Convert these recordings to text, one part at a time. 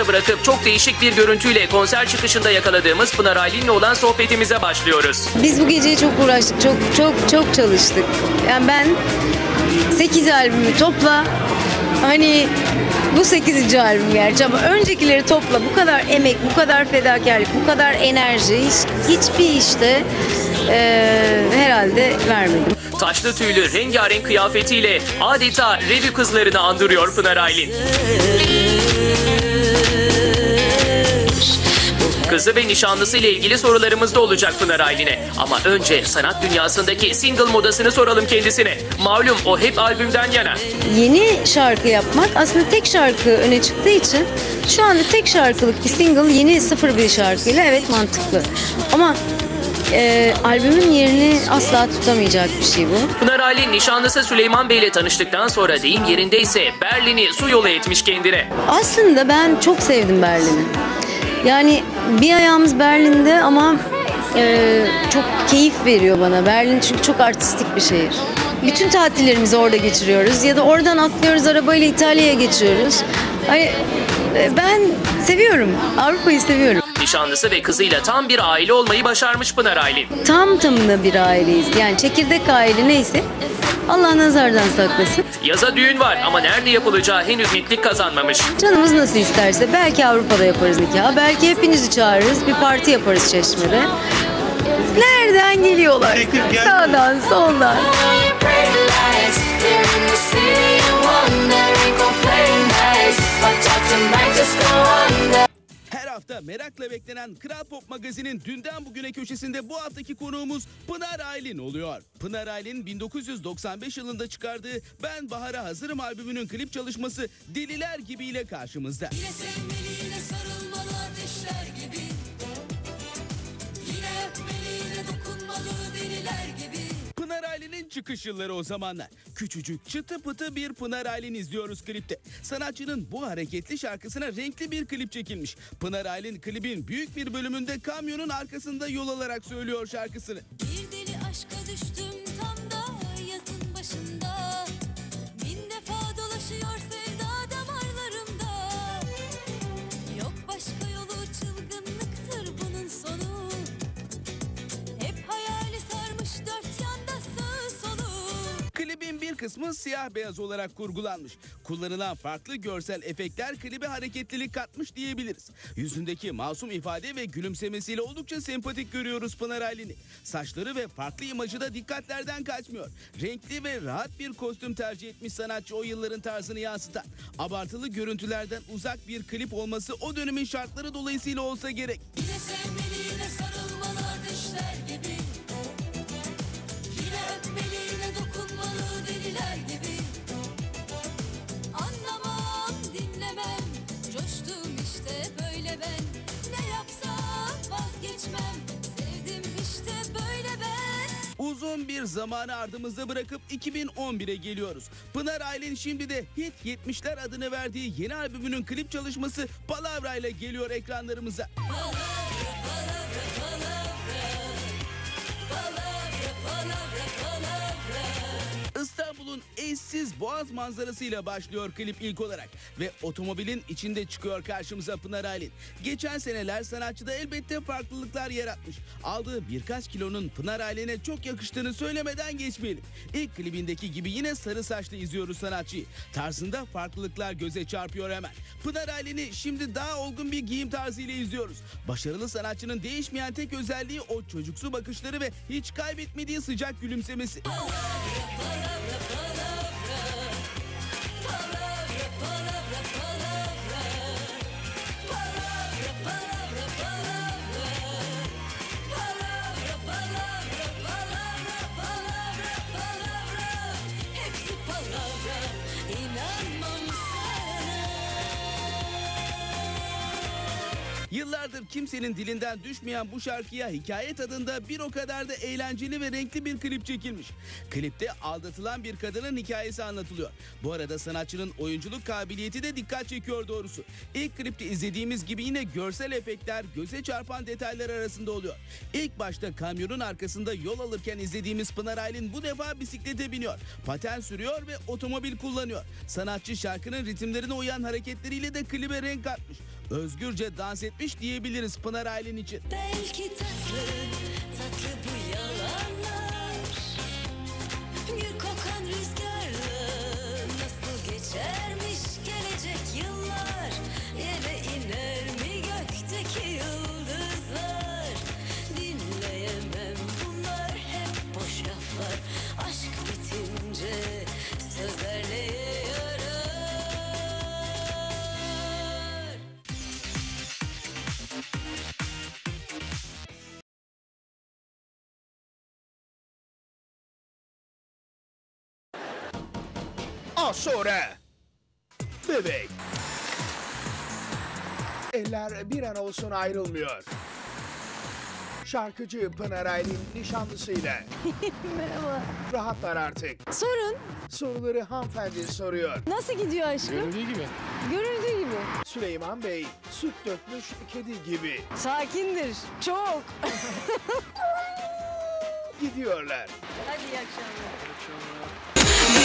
bırakıp çok değişik bir görüntüyle konser çıkışında yakaladığımız Pınar Aylin'le olan sohbetimize başlıyoruz. Biz bu geceye çok uğraştık, çok çok çok çalıştık. Yani ben 8 albümü topla, hani bu 8. albüm gerçi ama öncekileri topla bu kadar emek, bu kadar fedakarlık, bu kadar enerji hiç, hiçbir işte eee, herhalde vermedim. Taşlı tüylü rengarenk kıyafetiyle adeta revü kızlarını andırıyor Pınar Aylin. Kızı ve nişanlısı ile ilgili sorularımız da olacak Pınar Aylin'e. Ama önce sanat dünyasındaki single modasını soralım kendisine. Malum o hep albümden yana. Yeni şarkı yapmak aslında tek şarkı öne çıktığı için şu anda tek şarkılık bir single yeni sıfır bir şarkıyla evet mantıklı. Ama eee, albümün yerini asla tutamayacak bir şey bu. Pınar Aylin nişanlısı Süleyman Bey ile tanıştıktan sonra deyim yerindeyse Berlin'i su yolu etmiş kendine. Aslında ben çok sevdim Berlin'i. Yani bir ayağımız Berlin'de ama e, çok keyif veriyor bana. Berlin çünkü çok artistik bir şehir. Bütün tatillerimizi orada geçiriyoruz ya da oradan atlıyoruz arabayla İtalya'ya geçiyoruz. Hani ben seviyorum. Avrupa'yı seviyorum. Nişanlısı ve kızıyla tam bir aile olmayı başarmış Pınar Aylin. Tam tamına bir aileyiz. Yani çekirdek aile neyse Allah nazardan saklasın. Yaza düğün var ama nerede yapılacağı henüz netlik kazanmamış. Canımız nasıl isterse belki Avrupa'da yaparız nikah. Belki hepinizi çağırırız. Bir parti yaparız Çeşme'de. Nereden geliyorlar? Sağdan, soldan. Hafta merakla beklenen Kral Pop Magazin'in dünden bugüne köşesinde bu haftaki konuğumuz Pınar Aylin oluyor. Pınar Aylin 1995 yılında çıkardığı Ben Bahar'a Hazırım albümünün klip çalışması Deliler gibiyle karşımızda. Yine sevmeli, yine sarılmalı ateşler gibi. Yine öpmeli, yine dokunmalı deliler gibi. Pınar Aylin'in çıkış yılları o zamanlar. Küçücük çıtı pıtı bir Pınar Aylin izliyoruz klipte. Sanatçının bu hareketli şarkısına renkli bir klip çekilmiş. Pınar Aylin klibin büyük bir bölümünde kamyonun arkasında yol alarak söylüyor şarkısını. Bir deli aşka düştüm kısmı siyah beyaz olarak kurgulanmış. Kullanılan farklı görsel efektler klibe hareketlilik katmış diyebiliriz. Yüzündeki masum ifade ve gülümsemesiyle oldukça sempatik görüyoruz Pınar Aylin'i. Saçları ve farklı imajı da dikkatlerden kaçmıyor. Renkli ve rahat bir kostüm tercih etmiş sanatçı o yılların tarzını yansıtan. Abartılı görüntülerden uzak bir klip olması o dönemin şartları dolayısıyla olsa gerek. Yine sevmeli yine sarılmalı bir zamanı ardımızda bırakıp 2011'e geliyoruz. Pınar Aylin şimdi de Hit 70'ler adını verdiği yeni albümünün klip çalışması Palavra ile geliyor ekranlarımıza. İstanbul'un eşsiz boğaz manzarasıyla başlıyor klip ilk olarak ve otomobilin içinde çıkıyor karşımıza Pınar Aylin. Geçen seneler sanatçıda elbette farklılıklar yaratmış. Aldığı birkaç kilonun Pınar Aylin'e çok yakıştığını söylemeden geçmeyelim. İlk klibindeki gibi yine sarı saçlı izliyoruz sanatçıyı. Tarzında farklılıklar göze çarpıyor hemen. Pınar Aylin'i şimdi daha olgun bir giyim tarzıyla izliyoruz. Başarılı sanatçının değişmeyen tek özelliği o çocuksu bakışları ve hiç kaybetmediği sıcak gülümsemesi. Yıllardır kimsenin dilinden düşmeyen bu şarkıya hikaye tadında bir o kadar da eğlenceli ve renkli bir klip çekilmiş. Klipte aldatılan bir kadının hikayesi anlatılıyor. Bu arada sanatçının oyunculuk kabiliyeti de dikkat çekiyor doğrusu. İlk klipte izlediğimiz gibi yine görsel efektler göze çarpan detaylar arasında oluyor. İlk başta kamyonun arkasında yol alırken izlediğimiz Pınar Aylin bu defa bisiklete biniyor. Paten sürüyor ve otomobil kullanıyor. Sanatçı şarkının ritimlerine uyan hareketleriyle de klibe renk katmış. Özgürce dans etmiş diyebiliriz Pınar Aylin için. Belki tatlı, Az sonra bebek. Eller bir an olsun ayrılmıyor. Şarkıcı Pınar Aylin nişanlısıyla. Merhaba. Rahatlar artık. Sorun. Soruları hanımefendi soruyor. Nasıl gidiyor aşkım? Görüldüğü gibi. Görüldüğü gibi. Süleyman Bey süt dökmüş kedi gibi Sakindir. Çok. gidiyorlar. Hadi iyi akşamlar.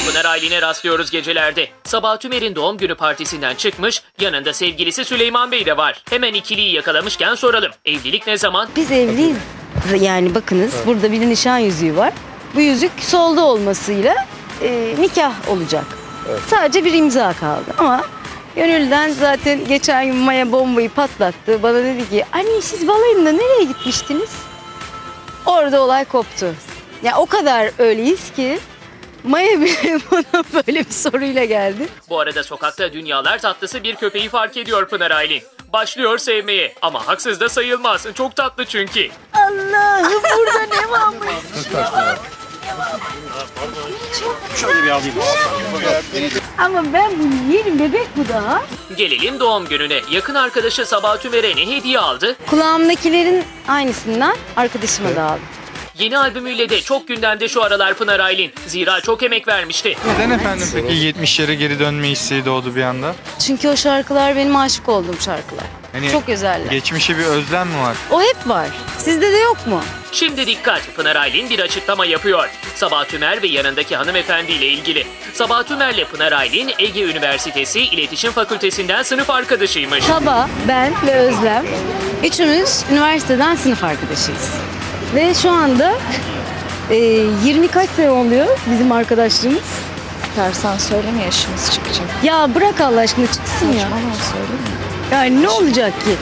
Pınar Aylin'e rastlıyoruz gecelerde. Sabah Tümer'in doğum günü partisinden çıkmış, yanında sevgilisi Süleyman Bey de var. Hemen ikiliyi yakalamışken soralım. Evlilik ne zaman? Biz evliyiz. Yani bakınız burada bir nişan yüzüğü var. Bu yüzük solda olmasıyla e, nikah olacak. Sadece bir imza kaldı ama Gönülden zaten geçen gün Maya bombayı patlattı. Bana dedi ki anne siz balayında nereye gitmiştiniz? Orada olay koptu. Ya o kadar öyleyiz ki Maya bile bana böyle bir soruyla geldi. Bu arada sokakta dünyalar tatlısı bir köpeği fark ediyor Pınar Aylin. Başlıyor sevmeye ama haksız da sayılmaz. Çok tatlı çünkü. Allah'ım burada ne varmış? Ama ben bunu yerim bebek bu daha. Gelelim doğum gününe. Yakın arkadaşı Sabah Tümer'e ne hediye aldı? Kulağımdakilerin aynısından arkadaşıma da aldım. Yeni albümüyle de çok gündemde şu aralar Pınar Aylin. Zira çok emek vermişti. Neden efendim peki 70'lere geri dönme isteği doğdu bir anda? Çünkü o şarkılar benim aşık olduğum şarkılar. Hani Çok özeller. Geçmişe bir özlem mi var? O hep var. Sizde de yok mu? Şimdi dikkat Pınar Aylin bir açıklama yapıyor. Sabah Tümer ve yanındaki hanımefendiyle ilgili. Sabah Tümer'le Pınar Aylin Ege Üniversitesi İletişim Fakültesinden sınıf arkadaşıymış. Sabah, ben ve Özlem üçümüz üniversiteden sınıf arkadaşıyız. Ve şu anda e, 20 kaç sene oluyor bizim arkadaşlığımız? İstersen söyleme yaşımız çıkacak. Ya bırak Allah aşkına çıksın ya. Saçmalama söyleme. Yani ne olacak ki?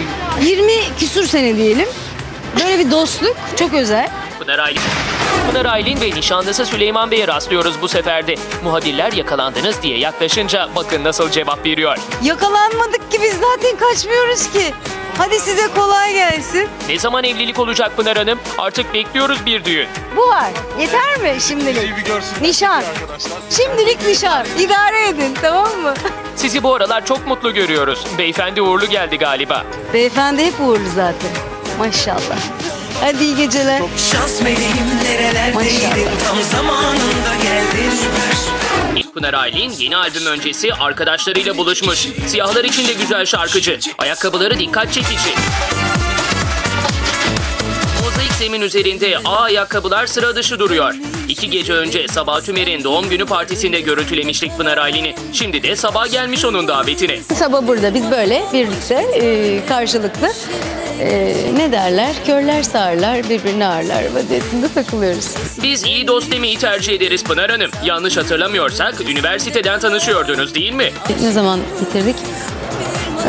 20 küsür sene diyelim. Böyle bir dostluk çok özel. Pınar Aylin. Pınar Aylin ve nişanlısı Süleyman Bey'e rastlıyoruz bu seferde. Muhabirler yakalandınız diye yaklaşınca bakın nasıl cevap veriyor. Yakalanmadık ki biz zaten kaçmıyoruz ki. Hadi size kolay gelsin. Ne zaman evlilik olacak Pınar Hanım? Artık bekliyoruz bir düğün. Bu var. Yeter mi şimdilik? Nişan. Şimdilik nişan. İdare edin tamam mı? Sizi bu aralar çok mutlu görüyoruz. Beyefendi uğurlu geldi galiba. Beyefendi hep uğurlu zaten. Maşallah. Hadi iyi geceler. Şans meleğim nerelerdeydin tam zamanında Pınar Aylin yeni albüm öncesi arkadaşlarıyla buluşmuş. Siyahlar için de güzel şarkıcı. Ayakkabıları dikkat çekici. Zemin üzerinde A ayakkabılar sıra dışı duruyor. İki gece önce Sabah Tümer'in doğum günü partisinde görüntülemiştik Pınar Aylin'i. Şimdi de Sabah gelmiş onun davetine. Sabah burada biz böyle birlikte e, karşılıklı e, ne derler? Körler sağırlar birbirini ağırlar vaziyetinde takılıyoruz. Biz iyi dost demeyi tercih ederiz Pınar Hanım. Yanlış hatırlamıyorsak üniversiteden tanışıyordunuz değil mi? Ne zaman bitirdik?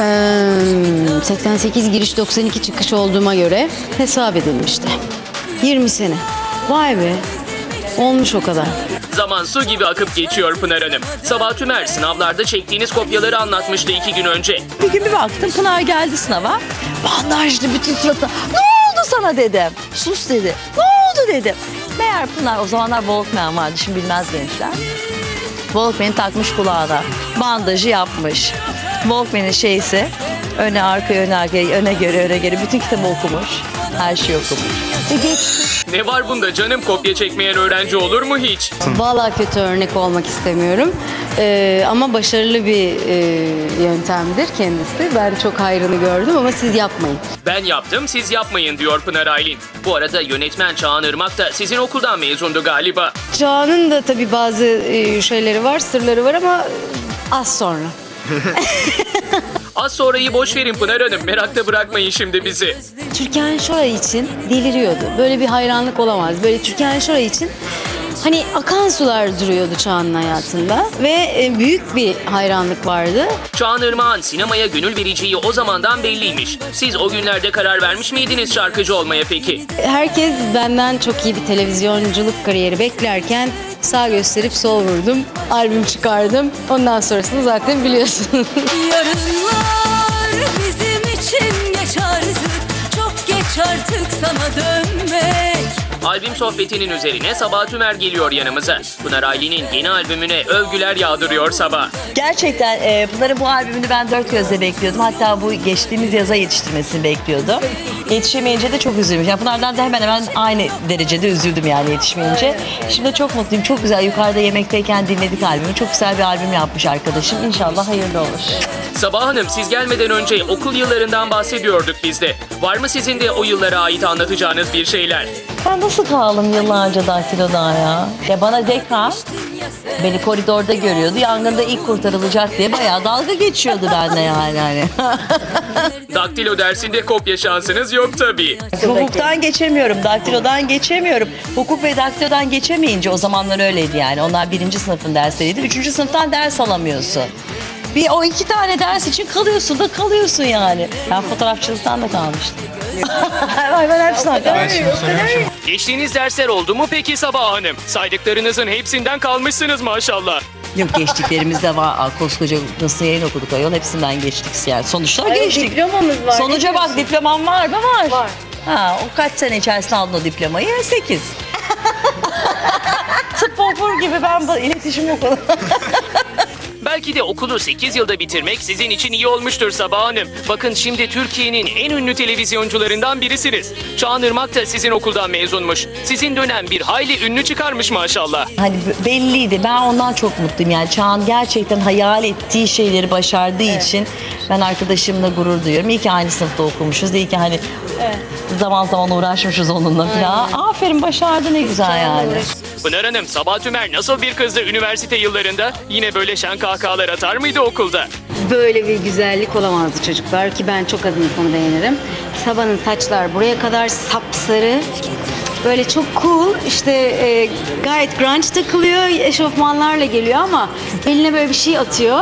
Ee, 88 giriş 92 çıkış olduğuma göre hesap edilmişti. 20 sene. Vay be. Olmuş o kadar. Zaman su gibi akıp geçiyor Pınar Hanım. Sabah Tümer sınavlarda çektiğiniz kopyaları anlatmıştı iki gün önce. Bir gün bir baktım Pınar geldi sınava. Bandajlı bütün suratına. Ne oldu sana dedim. Sus dedi. Ne oldu dedim. Meğer Pınar o zamanlar Walkman vardı şimdi bilmez gençler. Walkman'i takmış kulağına. Bandajı yapmış. Walkman'in şeysi öne arkaya öne arkaya öne göre öne göre bütün kitabı okumuş. Her şeyi okumuş. Ve geçti. Ne var bunda canım kopya çekmeyen öğrenci olur mu hiç? Vallahi kötü örnek olmak istemiyorum. Ee, ama başarılı bir e, yöntemdir kendisi. Ben çok hayrını gördüm ama siz yapmayın. Ben yaptım siz yapmayın diyor Pınar Aylin. Bu arada yönetmen Çağan Irmak da sizin okuldan mezundu galiba. Çağan'ın da tabii bazı e, şeyleri var, sırları var ama az sonra. Az sonrayı boş verin Pınar Hanım. Merakta bırakmayın şimdi bizi. Türkan Şoray için deliriyordu. Böyle bir hayranlık olamaz. Böyle Türkan Şoray için hani akan sular duruyordu Çağan'ın hayatında ve e, büyük bir hayranlık vardı. Çağan Irmak'ın sinemaya gönül vereceği o zamandan belliymiş. Siz o günlerde karar vermiş miydiniz şarkıcı olmaya peki? Herkes benden çok iyi bir televizyonculuk kariyeri beklerken sağ gösterip sol vurdum. Albüm çıkardım. Ondan sonrasını zaten biliyorsunuz. Yarınlar bizim için geç artık Çok geç artık sana dönmek Albüm sohbetinin üzerine Sabah Tümer geliyor yanımıza. Pınar Aylin'in yeni albümüne övgüler yağdırıyor Sabah. Gerçekten e, Pınar'ın bu albümünü ben dört gözle bekliyordum. Hatta bu geçtiğimiz yaza yetiştirmesini bekliyordum. Yetişemeyince de çok üzülmüş. Yani Pınar'dan da hemen hemen aynı derecede üzüldüm yani yetişmeyince. Şimdi çok mutluyum. Çok güzel. Yukarıda yemekteyken dinledik albümü. Çok güzel bir albüm yapmış arkadaşım. İnşallah hayırlı olur. Sabah Hanım siz gelmeden önce okul yıllarından bahsediyorduk biz de. Var mı sizin de o yıllara ait anlatacağınız bir şeyler? Ben nasıl kaldım yıllarca daktiloda ya? Ya bana Deka beni koridorda görüyordu. Yangında ilk kurtarılacak diye bayağı dalga geçiyordu benimle yani. Hani. Daktilo dersinde kopya şansınız yok tabii. Hukuktan geçemiyorum, daktilodan geçemiyorum. Hukuk ve daktilodan geçemeyince o zamanlar öyleydi yani. Onlar birinci sınıfın dersleriydi. Üçüncü sınıftan ders alamıyorsun. Bir o iki tane ders için kalıyorsun da kalıyorsun yani. Ben fotoğrafçılıktan da kalmıştım. Ay ben hepsinden kalmışım. Geçtiğiniz dersler oldu mu peki Sabah Hanım? Saydıklarınızın hepsinden kalmışsınız maşallah. Yok geçtiklerimiz de var. Aa, koskoca nasıl yayın okuduk ayol hepsinden geçtik yani. Sonuçlar geçtik. diplomamız var. Sonuca bak diplomam var mı? Var. Var. Ha, o kaç sene içerisinde aldın o diplomayı? Sekiz. Tıp opur gibi ben bu iletişim okudum. Belki de okulu 8 yılda bitirmek sizin için iyi olmuştur Sabah Hanım. Bakın şimdi Türkiye'nin en ünlü televizyoncularından birisiniz. Çağan Irmak da sizin okuldan mezunmuş. Sizin dönem bir hayli ünlü çıkarmış maşallah. Hani belliydi. Ben ondan çok mutluyum. Yani Çağan gerçekten hayal ettiği şeyleri başardığı için ben arkadaşımla gurur duyuyorum. İyi ki aynı sınıfta okumuşuz. İyi ki hani zaman zaman uğraşmışız onunla falan. Aferin başardı ne güzel yani. Pınar Hanım, Sabah Tümer nasıl bir kızdı üniversite yıllarında? Yine böyle şen kahkahalar atar mıydı okulda? Böyle bir güzellik olamazdı çocuklar ki ben çok adını konu beğenirim. Sabah'ın saçlar buraya kadar sapsarı. Böyle çok cool işte e, gayet grunge takılıyor eşofmanlarla geliyor ama eline böyle bir şey atıyor.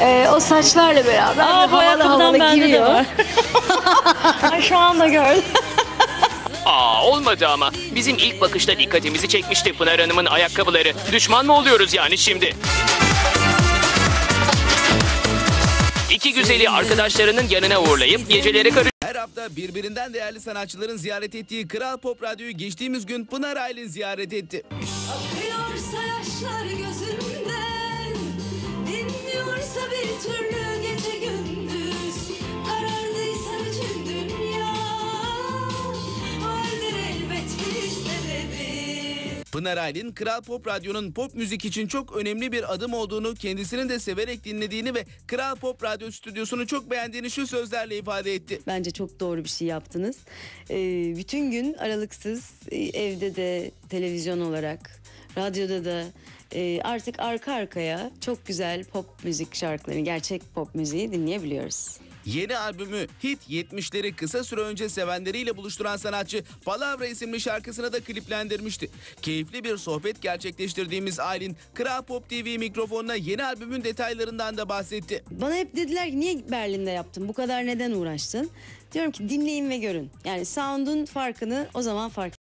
E, o saçlarla beraber Aa, bu havalı ayakkabıdan havalı bende de giriyor. var. Ay şu anda gördüm. Aa olmadı ama. Bizim ilk bakışta dikkatimizi çekmişti Pınar Hanım'ın ayakkabıları. Düşman mı oluyoruz yani şimdi? İki güzeli arkadaşlarının yanına uğurlayıp gecelere karıştırdı. Her hafta birbirinden değerli sanatçıların ziyaret ettiği Kral Pop Radyo'yu geçtiğimiz gün Pınar Aylin ziyaret etti. Akıyorsa yaşlar gözünden Pınar Aylin, Kral Pop Radyo'nun pop müzik için çok önemli bir adım olduğunu, kendisinin de severek dinlediğini ve Kral Pop Radyo stüdyosunu çok beğendiğini şu sözlerle ifade etti. Bence çok doğru bir şey yaptınız. Ee, bütün gün aralıksız e, evde de televizyon olarak, radyoda da e, artık arka arkaya çok güzel pop müzik şarkılarını, gerçek pop müziği dinleyebiliyoruz. Yeni albümü Hit 70'leri kısa süre önce sevenleriyle buluşturan sanatçı Palavra isimli şarkısını da kliplendirmişti. Keyifli bir sohbet gerçekleştirdiğimiz Aylin, Kral Pop TV mikrofonuna yeni albümün detaylarından da bahsetti. Bana hep dediler ki niye Berlin'de yaptın? Bu kadar neden uğraştın? Diyorum ki dinleyin ve görün. Yani sound'un farkını o zaman fark